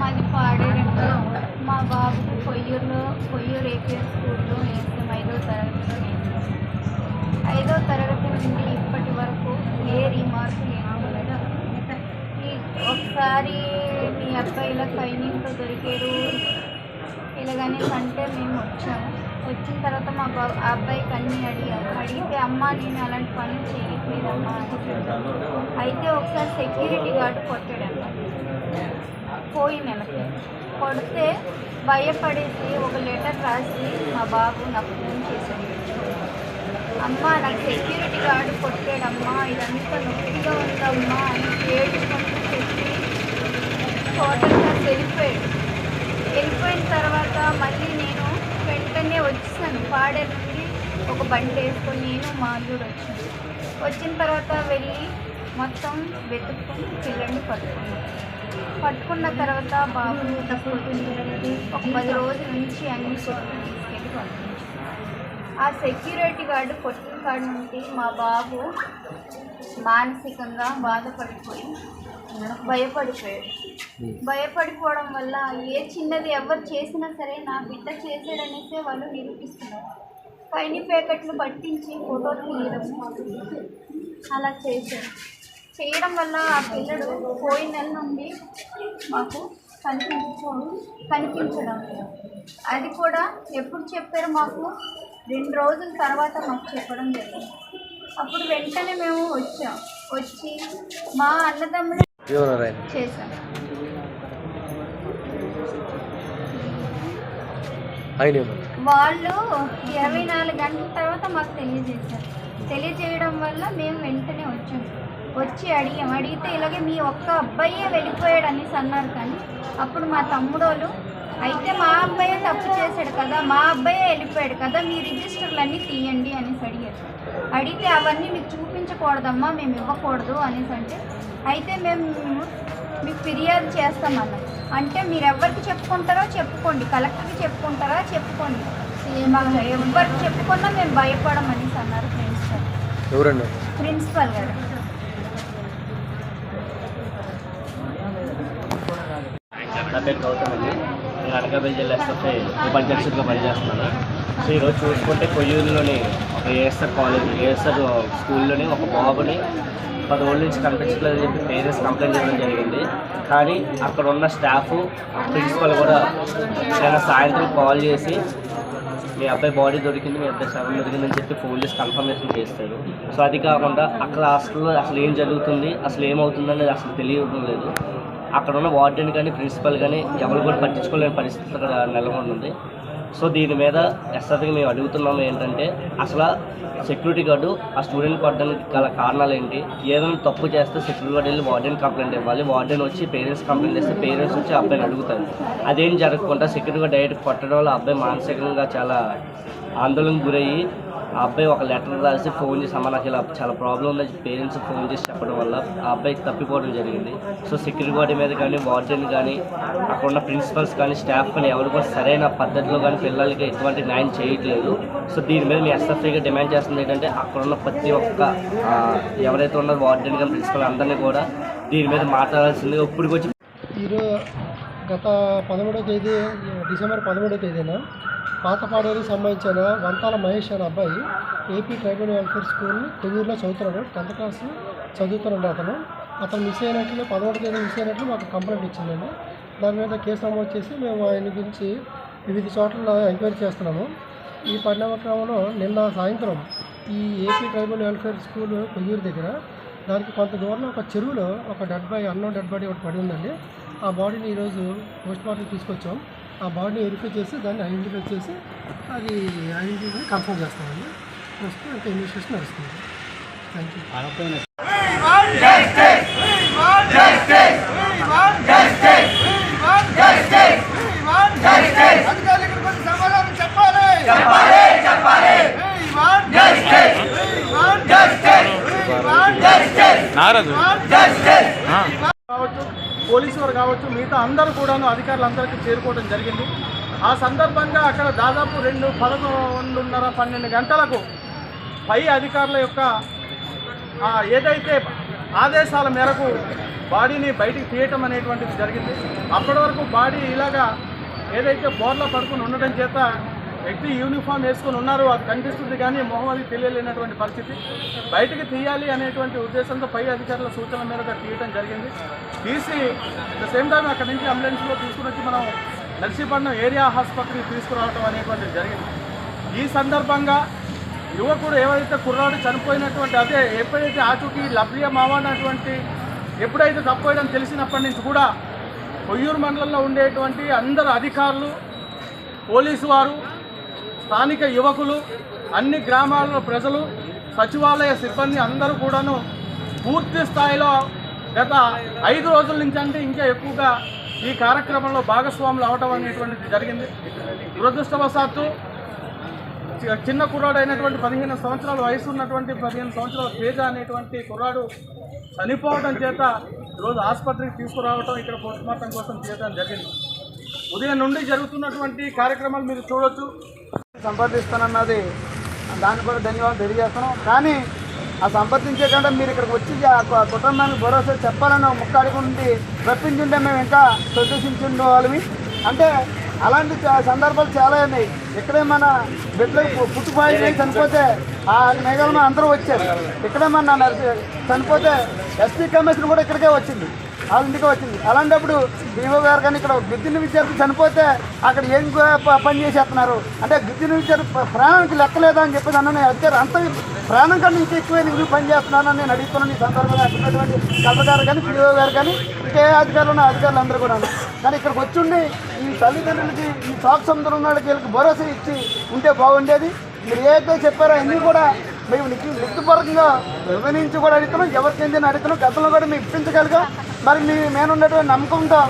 మాది పాడేరండి. మా బాబుకి కొయ్యూరులో కొయ్యూరు ఏపీఎస్ స్కూల్లో వేసాం ఐదో తరగతిలో వేసాం ఐదో తరగతి నుండి ఇప్పటి వరకు ఏ రిమార్క్ లేదు ఒకసారి మీ అబ్బాయి ఇలా సైనింగ్తో దొరికారు ఇలాగనే అంటే మేము వచ్చాము వచ్చిన తర్వాత మా బా ఆ అబ్బాయికి అన్నీ అడిగాము అడిగితే అమ్మ నేను అలాంటి పనులు చేయట్లేదమ్మా అని చెప్పాను. అయితే ఒకసారి సెక్యూరిటీ గార్డు కొట్టాడమ్మా పోయి నెలకి కొడితే భయపడేసి ఒక లెటర్ రాసి మా బాబు నాకు ఫోన్ చేశాడు. అమ్మ నాకు సెక్యూరిటీ గార్డు కొట్టాడమ్మా ఇదంతా నొప్పిగా ఉందమ్మా అని ఏడుచుకుంటూ చెప్పి టోటల్గా వెళ్ళిపోయాడు. వెళ్ళిపోయిన తర్వాత మళ్ళీ నేను వెంటనే వచ్చేసాను. పాడే నుండి ఒక బండి వేసుకొని నేను మా అల్లుడు వచ్చాను. వచ్చిన తర్వాత వెళ్ళి మొత్తం వెతుక్కుని పిల్లల్ని పట్టుకున్నాను. పట్టుకున్న తర్వాత బాబు ఒక పది రోజుల నుంచి అన్ని కొట్టుకు తీసుకెళ్ళి ఆ సెక్యూరిటీ గార్డు కొట్టిన కాడ నుండి మా బాబు మానసికంగా బాధపడిపోయి భయపడిపోయాడు. భయపడిపోవడం వల్ల ఏ చిన్నది ఎవరు చేసినా సరే నా బిడ్డ చేసాడనేసే వాళ్ళు నిరూపిస్తున్నారు. పైన ప్యాకెట్లు పట్టించి ఫోటోలు తీయడం. అలా చేశారు చేయడం వల్ల ఆ పిల్లడు పోయిన నెల నుండి మాకు కనిపించడం కనిపించడం. అది కూడా ఎప్పుడు చెప్పారు మాకు? రెండు రోజుల తర్వాత మాకు చెప్పడం జరిగింది. అప్పుడు వెంటనే మేము వచ్చాం. వచ్చి మా అన్నదమ్ముడు చేశాం. వాళ్ళు ఇరవై నాలుగు గంటల తర్వాత మాకు తెలియజేశారు. తెలియజేయడం వల్ల మేము వెంటనే వచ్చాం. వచ్చి అడిగాం. అడిగితే ఇలాగే మీ ఒక్క అబ్బాయే వెళ్ళిపోయాడు అనేసి అన్నారు కానీ అప్పుడు మా తమ్ముడోళ్ళు అయితే మా అబ్బాయే తప్పు చేశాడు కదా మా అబ్బాయే వెళ్ళిపోయాడు కదా మీ రిజిస్టర్లు అన్నీ తీయండి అనేసి అడిగారు. అడిగితే అవన్నీ మీకు చూపించకూడదమ్మా మేము ఇవ్వకూడదు అనేసి అంటే అయితే మేము మీకు ఫిర్యాదు చేస్తామన్నాం అంటే మీరు ఎవరికి చెప్పుకుంటారో చెప్పుకోండి కలెక్టర్కి చెప్పుకుంటారా చెప్పుకోండి మాకు ఎవరికి చెప్పుకున్నా మేము భయపడం అనేసి అన్నారు ప్రిన్సిపల్. ఎవరండి? ప్రిన్సిపల్ గారు నా పేరు గౌతమ్ అండి నేను అనకాపల్లి జిల్లా ఎస్ఎఫ్ఐ ఉపాధ్యక్షుడిగా పనిచేస్తున్నాను. సో ఈరోజు చూసుకుంటే కొయ్యూరులోని ఒక ఏఎస్ఆర్ కాలేజ్ ఏఎస్ఆర్ స్కూల్లోని ఒక బాబుని పది రోజుల నుంచి కనిపించట్లేదని చెప్పి పేరెంట్స్ కంప్లైంట్ చేయడం జరిగింది. కానీ అక్కడ ఉన్న స్టాఫ్ ప్రిన్సిపల్ కూడా నేను సాయంత్రం కాల్ చేసి మీ అబ్బాయి బాడీ దొరికింది మీ అబ్బాయి శవం దొరికిందని చెప్పి ఫోన్ చేసి కన్ఫర్మేషన్ చేస్తారు. సో అది కాకుండా అక్కడ హాస్టల్లో అసలు ఏం జరుగుతుంది అసలు ఏమవుతుంది అనేది అసలు తెలియడం లేదు. అక్కడ ఉన్న వార్డెన్ కానీ ప్రిన్సిపల్ కానీ ఎవరు కూడా పట్టించుకోలేని పరిస్థితి అక్కడ నెలకొని సో దీని మీద ఎస్ఆర్కి మేము అడుగుతున్నాము ఏంటంటే అసలు సెక్యూరిటీ గార్డు ఆ స్టూడెంట్ పడడానికి గల కారణాలు ఏంటి? ఏదైనా తప్పు చేస్తే సెక్యూరిటీ గార్డు వెళ్ళి వార్డెన్ కంప్లైంట్ ఇవ్వాలి. వార్డెన్ వచ్చి పేరెంట్స్ కంప్లైంట్ చేస్తే పేరెంట్స్ వచ్చి అబ్బాయిని అడుగుతారు. అదేం జరగకుండా సెక్యూరిటీ గార్డ్ డైరెక్ట్ కొట్టడం వల్ల అబ్బాయి మానసికంగా చాలా ఆందోళనకు గురయ్యి ఆ అబ్బాయి ఒక లెటర్ రాసి ఫోన్ చేసి అమ్మ నాకు ఇలా చాలా ప్రాబ్లం ఉంది పేరెంట్స్ ఫోన్ చేసి చెప్పడం వల్ల ఆ అబ్బాయికి తప్పిపోవడం జరిగింది. సో సెక్యూరిటీ గార్డ్ మీద కానీ వార్డెన్ కానీ అక్కడ ఉన్న ప్రిన్సిపల్స్ కానీ స్టాఫ్ కానీ ఎవరు కూడా సరైన పద్ధతిలో కానీ పిల్లలకి ఎటువంటి న్యాయం చేయట్లేదు. సో దీని మీద మీ ఎస్ఎఫ్ఐగా డిమాండ్ చేస్తుంది ఏంటంటే అక్కడ ఉన్న ప్రతి ఒక్క ఎవరైతే ఉన్నారో వార్డెన్ కానీ ప్రిన్సిపల్ అందరినీ కూడా దీని మీద మాట్లాడాల్సిందిగా ఇప్పుడు వచ్చి ఈరోజు గత పదమూడవ తేదీ డిసెంబర్ పదమూడవ తేదీన పాతపాడేరుకి సంబంధించిన వంటాల మహేష్ అనే అబ్బాయి ఏపీ ట్రైబల్ వెల్ఫేర్ స్కూల్ తెగూరులో చదువుతున్నాడు. టెన్త్ క్లాస్ చదువుతున్నాడు అతను. అతను మిస్ అయినట్లు పదమూడు తేదీ మిస్ అయినట్లు మాకు కంప్లైంట్ ఇచ్చిందండి. దాని మీద కేసు నమోదు చేసి మేము ఆయన గురించి వివిధ చోట్ల ఎంక్వైరీ చేస్తున్నాము. ఈ పరిణామ క్రమంలో నిన్న సాయంత్రం ఈ AP tribal welfare school Koyyuru దగ్గర దానికి కొంత దూరంలో ఒక చెరువులో ఒక డెడ్ బాడీ అన్నో డెడ్ బాడీ ఒకటి పడి ఉందండి. ఆ బాడీని ఈరోజు పోస్ట్ మార్టం తీసుకొచ్చాం. ఆ బాడీని వెరిఫై చేసి దాన్ని ఐడెంటిఫై చేసి అది ఐడెంటిఫై కన్ఫర్మ్ చేస్తామండి. ప్రస్తుతం ఇంకా ఇన్వెస్టిగేషన్ నడుస్తుంది. Thank you నారదు. పోలీసు వారు కావచ్చు మిగతా అందరూ కూడాను అధికారులందరికీ చేరుకోవడం జరిగింది. ఆ సందర్భంగా అక్కడ దాదాపు రెండు పదకొండున్నర పన్నెండు గంటలకు పై అధికారుల యొక్క ఏదైతే ఆదేశాల మేరకు బాడీని బయటికి తీయటం అనేటువంటిది జరిగింది. అప్పటి వరకు బాడీ ఇలాగా ఏదైతే బోర్లో పడుకుని ఉండటం చేత వ్యక్తి యూనిఫామ్ వేసుకొని ఉన్నారు అది కనిపిస్తుంది కానీ మొహం అది తెలియలేనటువంటి పరిస్థితి. బయటికి తీయాలి అనేటువంటి ఉద్దేశంతో పై అధికారుల సూచన మేరకు తీయడం జరిగింది. తీసి ద సేమ్ టైం అక్కడి నుంచి అంబులెన్స్లో తీసుకుని వచ్చి మనం నర్సీపట్నం ఏరియా హాస్పిటల్కి తీసుకురావడం అనేటువంటిది జరిగింది. ఈ సందర్భంగా యువకుడు ఏవైతే కుర్రాడు చనిపోయినటువంటి అదే ఎప్పుడైతే ఆచూకీ లభ్యం అవ్వనటువంటి ఎప్పుడైతే తప్పోయడం తెలిసినప్పటి నుంచి కూడా కొయ్యూరు మండలంలో ఉండేటువంటి అందరు అధికారులు పోలీసు వారు స్థానిక యువకులు అన్ని గ్రామాల ప్రజలు సచివాలయ సిబ్బంది అందరూ కూడాను పూర్తి స్థాయిలో గత ఐదు రోజుల నుంచి అంటే ఇంకా ఎక్కువగా ఈ కార్యక్రమంలో భాగస్వాములు అవటం అనేటువంటిది జరిగింది. దురదృష్టవశాత్తు చి- చిన్న కుర్రాడు అయినటువంటి పదిహేను సంవత్సరాల వయసు ఉన్నటువంటి పదిహేను సంవత్సరాల తేజ అనేటువంటి కుర్రాడు చనిపోవడం చేత ఈరోజు ఆసుపత్రికి తీసుకురావడం ఇక్కడ పోస్ట్ మార్టం కోసం చేయడం జరిగింది. ఉదయం నుండి జరుగుతున్నటువంటి కార్యక్రమాలు మీరు చూడొచ్చు. సంప్రదిస్తానన్నది దానికి కూడా ధన్యవాదాలు తెలియజేస్తున్నాం. కానీ ఆ సంప్రదించే కంటే మీరు ఇక్కడికి వచ్చి ఆ కుటుంబానికి భరోసా చెప్పాలని ఒక ముక్క రప్పించుంటే మేము ఇంకా సంతోషించుండే వాళ్ళవి అంటే అలాంటి సందర్భాలు చాలా ఉన్నాయి. ఇక్కడే మన బిడ్డలకు పుట్టుపాయి చనిపోతే ఆ మేఘాలు అందరూ వచ్చారు. ఇక్కడే మన చనిపోతే ఎస్పీ కమిషన్ కూడా ఇక్కడికే వచ్చింది. వాళ్ళ ఇంటికి వచ్చింది అలాంటప్పుడు డిఓ గారు కానీ ఇక్కడ గిద్దిన విద్యార్థి చనిపోతే అక్కడ ఏం పని చేసేస్తున్నారు? అంటే గిద్దిన విద్యార్థి ప్రాణానికి లెక్కలేదా అని చెప్పేసి అన్న అధికారు అంత ప్రాణం కన్నా ఇంకా ఎక్కువ నువ్వు పని చేస్తున్నానని నేను అడుగుతున్నాను ఈ సందర్భంగా. అక్కడ ఉన్నటువంటి కలెక్టర్ గారు కానీ పిఓ గారు కానీ ఇంకే అధికారులు ఉన్న అధికారులు అందరూ కూడా కానీ ఇక్కడికి వచ్చి ఈ తల్లిదండ్రులకి ఈ సాకు సముద్రం ఉన్న వాళ్ళకి వీళ్ళకి భరోసా ఇచ్చి ఉంటే బాగుండేది. మీరు ఏదైతే చెప్పారో అన్నీ కూడా మేము లిఖి లిఖితపూర్వకంగా వివరించి కూడా అడుగుతున్నాం. ఎవరికి ఏంటని అడుగుతున్నాం. గతంలో కూడా మేము ఇప్పించగలిగాం. మరి మీ మేము ఉన్నటువంటి నమ్మకంతో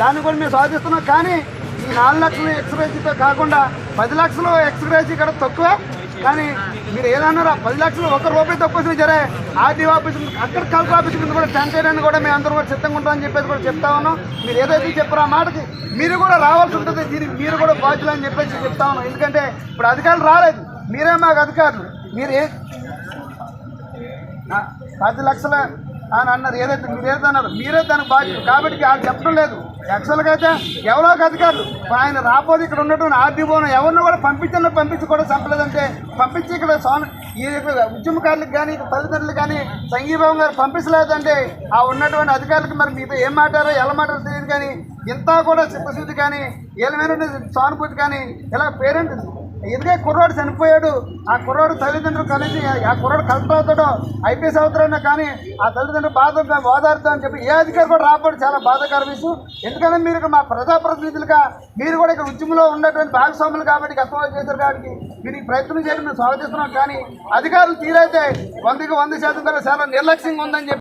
దాన్ని కూడా మేము సాధిస్తున్నాం. కానీ ఈ నాలుగు లక్షలు ఎక్స్గ్రేజీతో కాకుండా పది లక్షలు ఎక్స్గ్రేజీ ఇక్కడ తక్కువే. కానీ మీరు ఏదన్నారా? పది లక్షలు ఒక రూపాయి తక్కువ జరే సరే ఆర్డీ ఆఫీస్ అక్కడ కలెక్టర్ ఆఫీస్ మీద కూడా టెన్ చేయడానికి కూడా మేము అందరం కూడా సిద్ధంగా ఉంటామని చెప్పేసి కూడా చెప్తా ఉన్నాం. మీరు ఏదైతే చెప్పారో ఆ మాటకి మీరు కూడా రావాల్సి ఉంటుంది. దీనికి మీరు కూడా బాధ్యులు అని చెప్పేసి చెప్తా ఉన్నాం. ఎందుకంటే ఇప్పుడు అధికారులు రాలేదు. మీరే మాకు అధికారులు. మీరు ఏ పది లక్షల అని అన్నారు. ఏదైతే మీరు అన్నారు. మీరే దానికి బాధ్యత కాబట్టి వాళ్ళు చెప్పడం లేదు. యాక్చువల్గా అయితే ఎవరో ఒక అధికారులు. ఆయన రాబోదు ఇక్కడ ఉన్నటువంటి ఆర్డీఓను ఎవరిని కూడా పంపించడం పంపించి కూడా చంపలేదంటే పంపించి ఇక్కడ స్వామి ఈ ఉద్యమకారులకు కానీ తల్లిదండ్రులు కానీ సంఘీభావం గారు పంపించలేదంటే ఆ ఉన్నటువంటి అధికారులకు మరి మీతో ఏం మాట్లాడో ఎలా మాట్లాడో తెలియదు కానీ ఇంత కూడా చిత్తశుద్ధి కానీ ఏమైనా సానుభూతి కానీ ఇలా పేరెంట్ ఎందుకే కుర్రాడు చనిపోయాడు. ఆ కుర్రాడు తల్లిదండ్రులు కలిసి ఆ కుర్రాడు కలెక్టర్ అవుతాడో ఐపీఎస్ అవుతాడన్నా కానీ ఆ తల్లిదండ్రులు బాధ ఓదారుతా అని చెప్పి ఏ అధికారి కూడా రాకపోవడం చాలా బాధాకర విషయం ఎందుకంటే మీరు మా ప్రజాప్రతినిధులుగా మీరు కూడా ఇక్కడ ఉద్యమంలో ఉన్నటువంటి భాగస్వాములు కాబట్టి గతంలో చేశారు కాబట్టి మీరు ఈ ప్రయత్నం చేయడం మేము స్వాగతిస్తున్నాం. కానీ అధికారులు తీరైతే వందకి వంద శాతం కూడా చాలా నిర్లక్ష్యంగా ఉందని చెప్పి